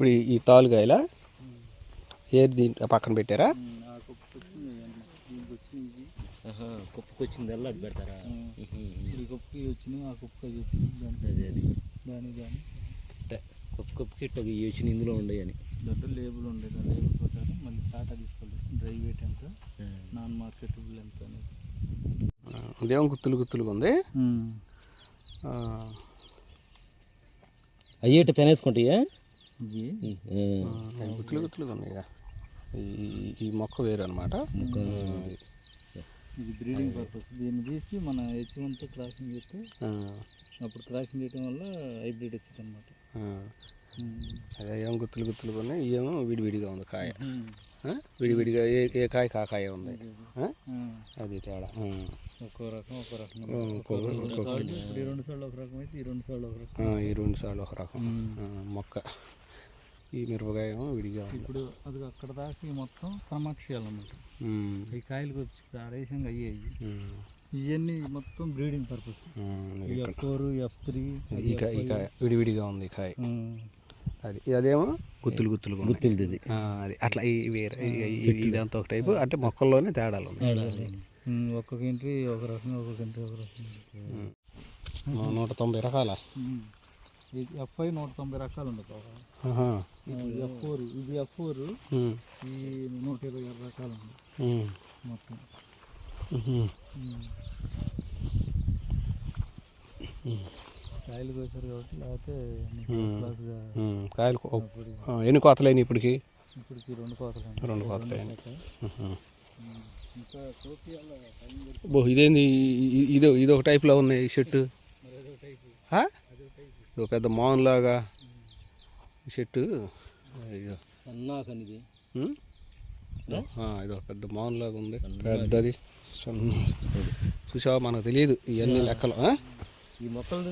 ఇప్పుడు ఈ- తాలుగాయల ఏది దీంట్లో పక్కన పెట్టారా? కుప్పకి వచ్చింది అలా అది పెడతారా? ఈ కుప్పకి వచ్చినాయి ఆ కుప్పకి అదే అది కుప్ప కుప్పకి ఇట్లా ఇవి వచ్చిన ఇందులో దొడ్డు లేబుల్ ఉండేది ఆ లేబుల్ ప్రకారం మళ్ళీ టాటా తీసుకోలేదు. డ్రై వెయిట్ ఎంత నాన్ మార్కెటబుల్ ఎంత అనేది. ఇదేమో గుత్తులు గుత్తులుగా ఉంది. అయ్యేట పెనేసుకుంటాయా? గుత్తులు గుత్తులుగా ఉన్నాయి. ఈ ఈ- ఈ మొక్క వేరు అనమాట ఇది బ్రీడింగ్ పర్పస్. దీన్ని తీసి మన హెచ్వంతో క్రాసింగ్ చేస్తే అప్పుడు క్రాసింగ్ చేయడం వల్ల హైబ్రిడ్ వచ్చింది అనమాట అదే ఏమో గుత్తులు గుత్తులుగా ఉన్నాయి ఇవేమో విడివిడిగా ఉంది కాయ? విడివిడిగా ఏ ఏ కాయ కా కాయ ఉంది? అది తేడా. ఒక్కో రకం ఒక్కో రకం. రెండు సార్లు ఇప్పుడు ఈ రెండు సార్లు ఒక రకం అయితే ఈ రెండు సార్లు ఒక రకం. ఆ, ఈ రెండు సార్లు ఒక రకం. మొక్క. ఈ మిరపకాయ ఏమో విడిగా ఉంది. ఇప్పుడు అది అక్కడ దాకా ఈ మొత్తం క్రమక్షయాలన్నమాట ఉమ్, ఈ కాయలకు వచ్చి ఆడేసంగా అయ్యాయి ఇవన్నీ మొత్తం breeding purpose. F four F three ఈ కాయ ఈ కాయ విడివిడిగా ఉంది ఈ కాయ. అది అదేమో గుత్తులు. గుర్తులది ఆ, అది అట్లా ఈ వేరే ఇదంతా ఒక టైపు అంటే మొక్కల్లోనే తేడాలు ఉన్నాయి. ఒక్కొక్క ఎంట్రీ ఒక రకం ఒక్కొక్క ఎంట్రీ ఒక రకం నూట తొంభై రకాల? ఎఫ్ఐ నూట తొంభై రకాలు ఉండదు ఇది ఎఫ్ ఫోర్ ఉమ్, ఈ నూట ఇరవై ఆరు రకాలు ఉంది మొత్తం. కాయలు కోసారు కాబట్టి లేకపోతే. కాయలు ఎన్ని కోతలైన ఇప్పటికి? ఇప్పటికి రెండు కోతలు ఉన్నాయి. రెండు కోతలైన పెడితే బో ఇదేంది? ఇది ఇది ఒక టైప్లో ఉంది ఈ ఆ? ఇది పెద్ద మౌన్లాగా ఈ చెట్టు. అయ్యో సన్నాకనిది. ఇది ఒక పెద్ద మౌన్లాగా ఉంది. పెద్దది. సన్న చూసావా? మనకు తెలియదు ఇవన్నీ లెక్కలు. ఆ? ఈ మొక్కలు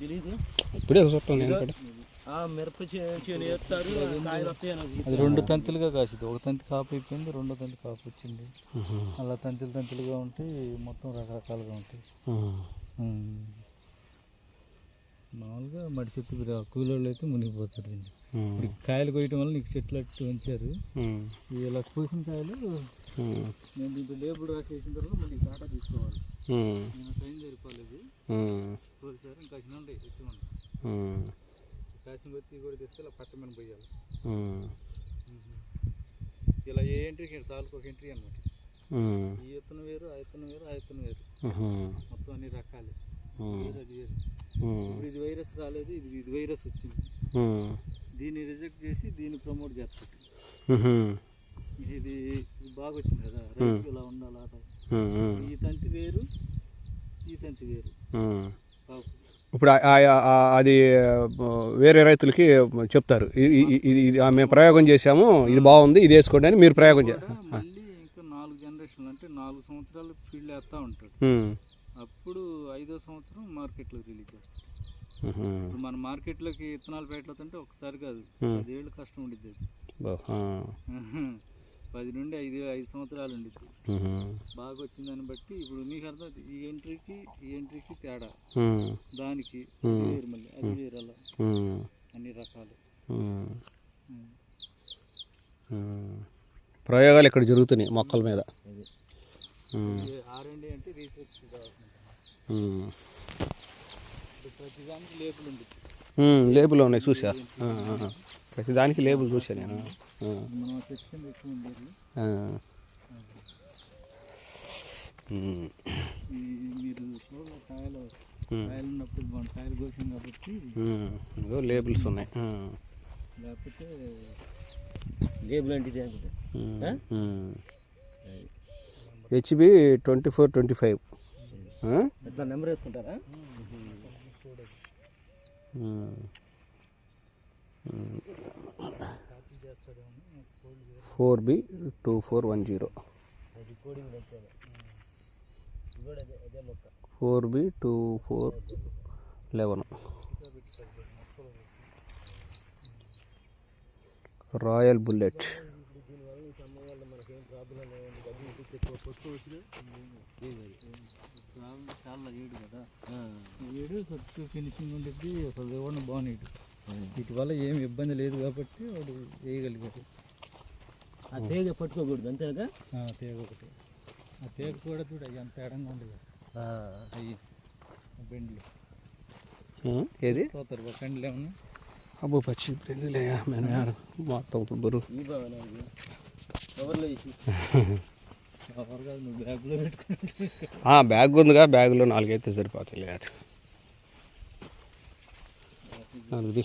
తెలియదు ఇప్పుడే చూస్తాను నేను కూడా. ఆ మిరప అది రెండు తంతులుగా కాసింది. ఒక తంతి కాపు అయిపోయింది రెండో తంతి కాపు వచ్చింది. అలా తంతులు తంతులుగా ఉంటాయి మొత్తం రకరకాలుగా ఉంటాయి. మామూలుగా మడి చెట్టు కూలోళ్ళు అయితే ఉమ్. ఇప్పుడు కాయలు కొయ్యటం వల్ల నీకు చెట్లు అట్టు ఉంచారు ఇలా కోసిన కాయలు. నేను దీంట్లో లేబుల్ రాసేసిన తర్వాత మళ్ళీ కాటా తీసుకోవాలి. నేను టైం సరిపోలేదు. కోసారు ఇంకా చిన్న తెచ్చుకోండి ఉమ్. కాసిన కొత్తి కూడా ఇలా పట్ట మీద పోయాలి. ఇలా ఏ ఎంట్రీకి సార్కి ఒక ఎంట్రీ అనమాట. ఈ ఎత్తున వేరు ఆ ఎత్తున వేరు ఆ ఎత్తున వేరు. మొత్తం అన్ని రకాలు అది వేరు. ఇప్పుడు ఇది వైరస్ రాలేదు ఇది ఇది వైరస్ వచ్చింది. ఉమ్. దీన్ని రిజెక్ట్ చేసి దీన్ని ప్రమోట్ చేస్తారు. ఉహు. ఇది ఇది బాగా వచ్చింది కదా రైతు ఇలా ఉండాలి. ఈ తంతి వేరు ఈ తంతి వేరు. ఇప్పుడు అది వేరే రైతులకి చెప్తారు. ఇది మేము ప్రయోగం చేసాము ఇది బాగుంది ఇది వేసుకోండి అని మీరు ప్రయోగం చే కూడా మళ్ళీ ఇంకా నాలుగు జనరేషన్లు అంటే నాలుగు సంవత్సరాలు ఫీల్డ్ వేస్తూ ఉంటాడు. అప్పుడు ఐదో సంవత్సరం మార్కెట్లో రిలీజ్ చేస్తాడు ఉహు. ఇప్పుడు మన మార్కెట్లోకి విత్తనాలు పెట్టలేదంటే ఒకసారి కాదు. పదేళ్ళు కష్టం ఉండిద్ది అది. పది నుండి ఐదు ఐదు సంవత్సరాలు ఉండిద్ది. బాగా వచ్చిందని బట్టి ఇప్పుడు మీకు అర్థం ఈ ఎంట్రీకి ఈ ఎంట్రీకి తేడా. దానికి. ఇది వేరు మళ్ళీ అది వేరు అలా. అన్ని రకాలు. ప్రయోగాలు ఇక్కడ జరుగుతున్నాయి మొక్కల మీద. ఆర్ఎండి అంటే రీసెర్చ్ కావాల్సింది ఉమ్. ఇప్పుడు ప్రతి దానికి లేబుల్ ఉన్నాయి చూసా. ప్రతి దానికి లేబుల్ చూసా నేను. లేబుల్స్ ఉన్నాయి. లేకపోతే లేబుల్ అంటే. HB twenty four twenty five. ఎట్లా నెంబర్ వేసుకుంటారా? Four B two four one zero. Four B two four eleven. Royal Bullet. చాలా ఏడు కదా ఏడు చుట్టూ ఫినిషింగ్ ఉంటుంది అసలు ఇవ్వడం బాగున్నాయి వీటి వల్ల ఏమి ఇబ్బంది లేదు కాబట్టి వాడు వేయగలిగాడు. ఆ తేగ పట్టుకోకూడదు అంతేగా ఆ, తేగ ఒకటి. ఆ తేగ కూడా చూడ ఎంత ఎడంగా ఉండదు అవి బెండ్లు. ఏది? పోతారు ఒక కండ్లు ఏమన్నా? అబ్బో పచ్చి బ్రెందులే మేము మొత్తం బరువు. బ్యాగ్ ఉందిగా బ్యాగ్లో నాలుగైతే సరిపోతాయి లేదు నాలుగుది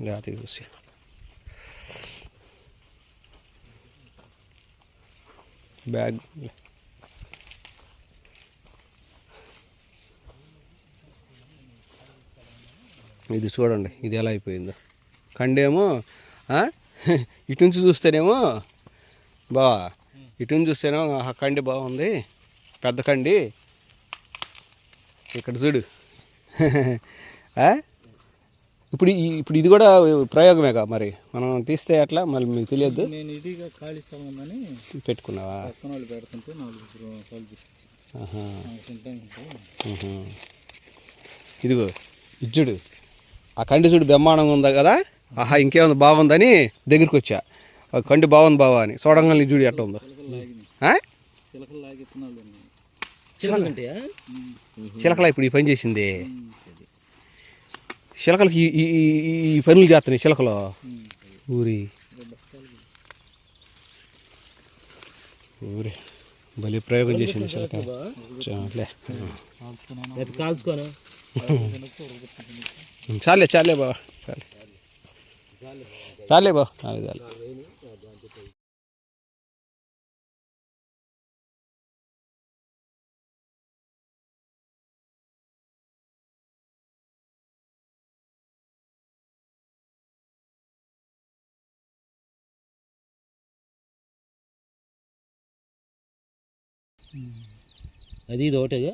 లేత చూసి. బ్యాగ్. ఇది చూడండి ఇది ఎలా అయిపోయిందో. కండేమో ఇటు నుంచి చూస్తేనేమో బా ఇటు నుంచి చూస్తేనేమో ఆ కండి బాగుంది. పెద్ద కండి. ఇక్కడ చూడు? ఇప్పుడు ఇప్పుడు ఇది కూడా ప్రయోగమేగా మరి? మనం తీస్తే ఎట్లా? మళ్ళీ మీకు తెలియద్దు. నేను ఇదిగా ఖాళీ స్థలం ఉందని పెట్టుకున్నావా పెడుతుంటే. ఇదిగో ఇజ్జుడు ఆ కండి చూడు బ్రహ్మాండంగా ఉందా కదా? ఆహా ఇంకేముంది? బాగుందని దగ్గరికి వచ్చా. కండి బాగుంది బావా అని. చూడంగానే చూడు ఎట్లా ఉందో? చిలకలు ఇప్పుడు ఈ పని చేసింది. చిలకలకి ఈ- ఈ ఈ- ఈ పనులు చేస్తున్నాయి చిలకలు. ఊరి. ఊరి. భలే ప్రయోగం చేసింది చిలక. చాలే. కాల్చుకోను? చాలే చాలే బావ చాలే. చాలే బావ చాలే చాలే. అది ఇది ఒకటేగా.